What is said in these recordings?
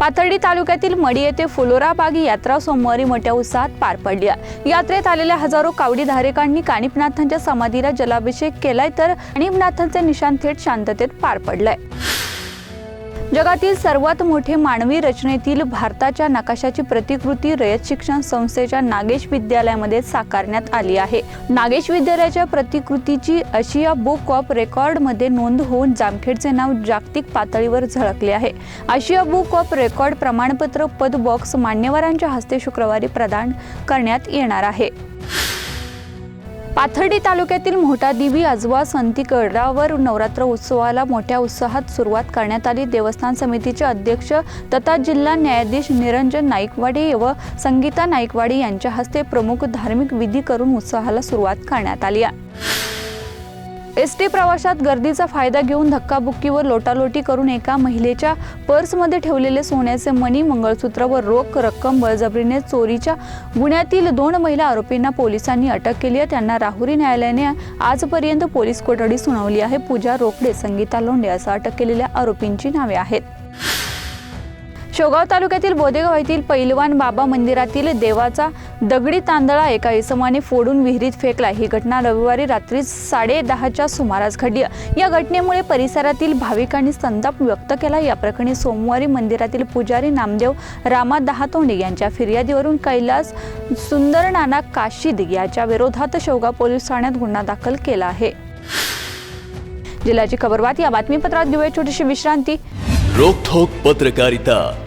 पाथर्डी तालुक्यातील मडी येथे फुलोरा बागी यात्रा सोमवारी मोठ्या उत्साहात पार पडली यात्रेत आलेल्या हजारो कावडी धारेकांनी कानिपनाथांच्या समाधीला जलाभिषेक केलाय तर कानिपनाथांचे निशाण थेट शांततेत पार पडलाय. जगातील सर्वात मोठे मानवी रचनेतील भारताच्या नकाशाची प्रतिकृती रयत शिक्षण संस्थेच्या नागेश विद्यालयामध्ये साकारण्यात आली आहे. नागेश विद्यालयाच्या प्रतिकृतीची आशिया बुक ऑफ रेकॉर्डमध्ये नोंद होऊन जामखेडचे नाव जागतिक पातळीवर झळकले आहे. आशिया बुक ऑफ रेकॉर्ड प्रमाणपत्र पद बॉक्स मान्यवरांच्या हस्ते शुक्रवारी प्रदान करण्यात येणार आहे. पाथर्डी तालुक्यातील मोठा देवी आजवा संतीगडावर नवरात्र उत्सवाला मोठ्या उत्साहात सुरुवात करण्यात आली. देवस्थान समितीचे अध्यक्ष तथा जिल्हा न्यायाधीश निरंजन नाईकवाडे व संगीता नाईकवाडे यांच्या हस्ते प्रमुख धार्मिक विधी करून उत्साहाला सुरुवात करण्यात आली आहे. एस टी प्रवाशात गर्दीचा फायदा घेऊन धक्काबुक्कीवर लोटालोटी करून एका महिलेच्या पर्समध्ये ठेवलेले सोन्याचे मणी मंगळसूत्र व रोख रक्कम बळजबरीने चोरीच्या गुन्ह्यातील दोन महिला आरोपींना पोलिसांनी अटक केली आहे. त्यांना राहुरी न्यायालयाने आजपर्यंत पोलीस कोठडी सुनावली आहे. पूजा रोकडे संगीता लोंढे असं अटक केलेल्या आरोपींची नावे आहेत. शेवगाव तालुक्यातील बोदेगाव येथील पैलवान बाबा मंदिरातील देवाचा दगडी तांदळा एका इसमाने फोडून विहिरीत फेकला. ही घटना रविवारी रात्री साडे दहाच्या सुमारास घडली. या घटनेमुळे परिसरातील भाविकांनी संताप व्यक्त केला. या प्रकरणी सोमवारी मंदिरातील पुजारी नामदेव रामा दहातोंडे यांच्या फिर्यादीवरून कैलास सुंदर नाना काशीद याच्या विरोधात शेवगाव पोलीस ठाण्यात गुन्हा दाखल केला आहे. जिल्ह्याची खबरबात या बातमीपत्रात घेऊया छोटीशी विश्रांती. रोखोक पत्रकारिता.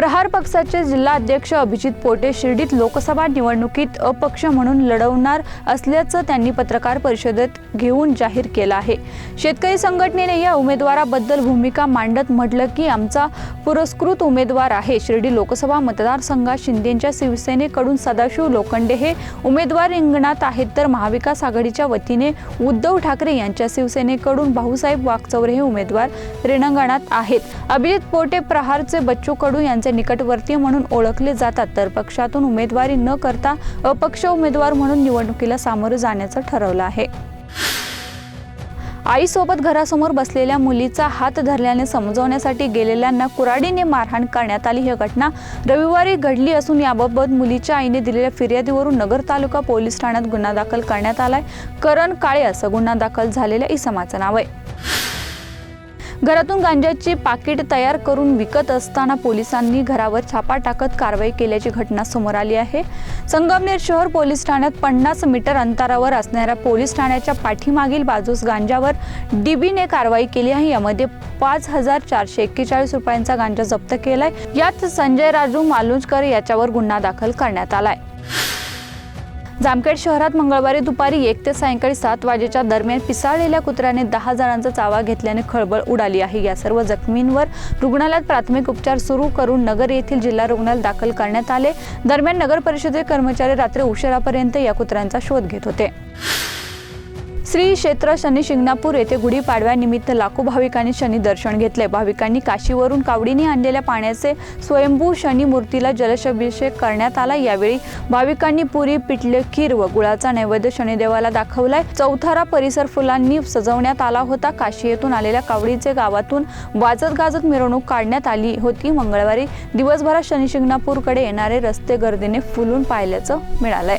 प्रहार पक्षाचे जिल्हा अध्यक्ष अभिजित पोटे शिर्डीत लोकसभा निवडणुकीत अपक्ष म्हणून लढवणार असल्याचं त्यांनी पत्रकार परिषदेत घेऊन जाहीर केलं आहे. शेतकरी संघटनेने या उमेदवाराबद्दल भूमिका मांडत म्हटलं की आमचा पुरस्कृत उमेदवार आहे. शिर्डी लोकसभा मतदारसंघात शिंदेच्या शिवसेनेकडून सदाशिव लोखंडे हे उमेदवार रिंगणात आहेत तर महाविकास आघाडीच्या वतीने उद्धव ठाकरे यांच्या शिवसेनेकडून भाऊसाहेब वागचौरे हे उमेदवार रिंगणात आहेत. अभिजित पोटे प्रहारचे बच्चू कडू यांचे निकटवर्तीय म्हणून ओळखले जातात. तर पक्षातून उमेदवारी न करता अपक्ष उमेदवार म्हणून निवडणुकीला सामोरं जाण्याचं ठरवलं आहे. आईसोबत घरासमोर बसलेल्या मुलीचा हात धरल्याने समजवण्यासाठी गेलेल्यांना कुराडीने मारहाण करण्यात आली. ही घटना रविवारी घडली असून याबाबत मुलीच्या आईने दिलेल्या फिर्यादीवरून नगर तालुका पोलीस ठाण्यात गुन्हा दाखल करण्यात आलाय. करण काळे असं गुन्हा दाखल झालेल्या इसमाचं नाव आहे. घरातून गांजाची पाकिट तयार करून विकत असताना पोलिसांनी घरावर छापा टाकत कारवाई केल्याची घटना समोर आली आहे. संगमनेर शहर पोलीस ठाण्यात पन्नास मीटर अंतरावर असणाऱ्या पोलीस ठाण्याच्या पाठीमागील बाजूस गांजावर डीबीने कारवाई केली आहे. यामध्ये पाच हजार चारशे एक्केचाळीस रुपयांचा गांजा जप्त केलाय. यात संजय राजू मालुंजकर याच्यावर गुन्हा दाखल करण्यात आलाय. जामखेड शहरात मंगळवारी दुपारी एक ते सायंकाळी सात वाजेच्या दरम्यान पिसाळलेल्या कुत्र्याने दहा जणांचा चावा घेतल्याने खळबळ उडाली आहे. या सर्व जखमींवर रुग्णालयात प्राथमिक उपचार सुरू करून नगर येथील जिल्हा रुग्णालयात दाखल करण्यात आले. दरम्यान नगर परिषदेचे कर्मचारी रात्री उशिरापर्यंत या कुत्र्यांचा शोध घेत होते. श्री क्षेत्र शनी शिंगणापूर येथे गुढीपाडव्यानिमित्त लाखो भाविकांनी शनी दर्शन घेतले. भाविकांनी काशीवरून कावडीने आणलेल्या पाण्याचे स्वयंभू शनी मूर्तीला जलशाभिषेक करण्यात आला. यावेळी भाविकांनी पुरी पिठले खीर व गुळाचा नैवेद्य शनिदेवाला दाखवलाय. चौथारा परिसर फुलांनी सजवण्यात आला होता. काशी येथून आलेल्या कावडीचे गावातून वाजत गाजत मिरवणूक काढण्यात आली होती. मंगळवारी दिवसभरात शनी शिंगणापूरकडे येणारे रस्ते गर्दीने फुलून पाहिल्याचं मिळालंय.